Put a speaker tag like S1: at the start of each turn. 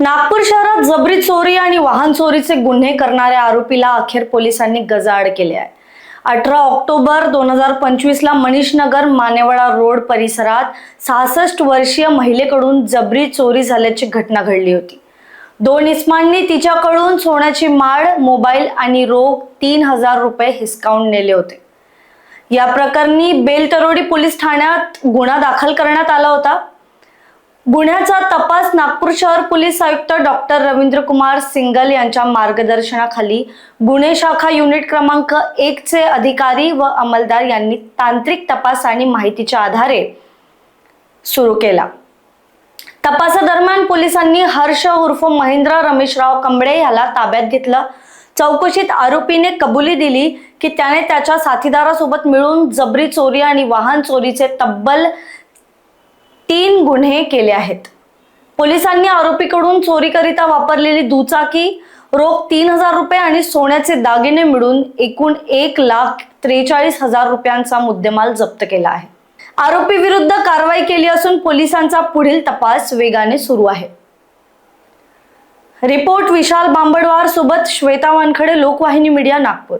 S1: नागपूर शहरात जबरी चोरी आणि वाहन चोरीचे गुन्हे करणाऱ्या आरोपीला अखेर पोलिसांनी गजाआड केले आहे. अठरा ऑक्टोबर दोन हजार पंचवीस ला मनीष नगर मानेवाडा रोड परिसरात सहासष्ट वर्षीय महिलेकडून जबरी चोरी झाल्याची घटना घडली होती. दोन इस्मांनी तिच्याकडून सोन्याची माळ मोबाईल आणि रोख तीन हजार रुपये हिसकावून नेले होते. या प्रकरणी बेलतरोडी पोलीस ठाण्यात गुन्हा दाखल करण्यात आला होता. गुन्ह्याचा तपास नागपूर शहर पोलीस आयुक्त डॉक्टर रवींद्र कुमार सिंगल यांच्या मार्गदर्शनाखाली गुन्हे शाखा युनिट क्रमांक एक चे अधिकारी व अंमलदार यांनी तांत्रिक तपास आणि माहितीच्या आधारे सुरू केला. तपासादरम्यान पोलिसांनी हर्ष उर्फ महेंद्र रमेशराव कंबळे याला ताब्यात घेतलं. चौकशीत आरोपीने कबुली दिली की त्याने त्याच्या साथीदारासोबत मिळून जबरी चोरी आणि वाहन चोरीचे तब्बल तीन गुन्हे केले आहेत. पोलिसांनी आरोपीकडून चोरीकरिता वापरलेली दुचाकी रोख तीन हजार रुपये आणि सोन्याचे दागिने मिळून एकूण एक लाख त्रेचाळीस हजार रुपयांचा मुद्देमाल जप्त केला आहे. आरोपी विरुद्ध कारवाई केली असून पोलिसांचा पुढील तपास वेगाने सुरू आहे. रिपोर्ट विशाल बांबडवार सोबत श्वेता वानखडे लोकवाहिनी मीडिया नागपूर.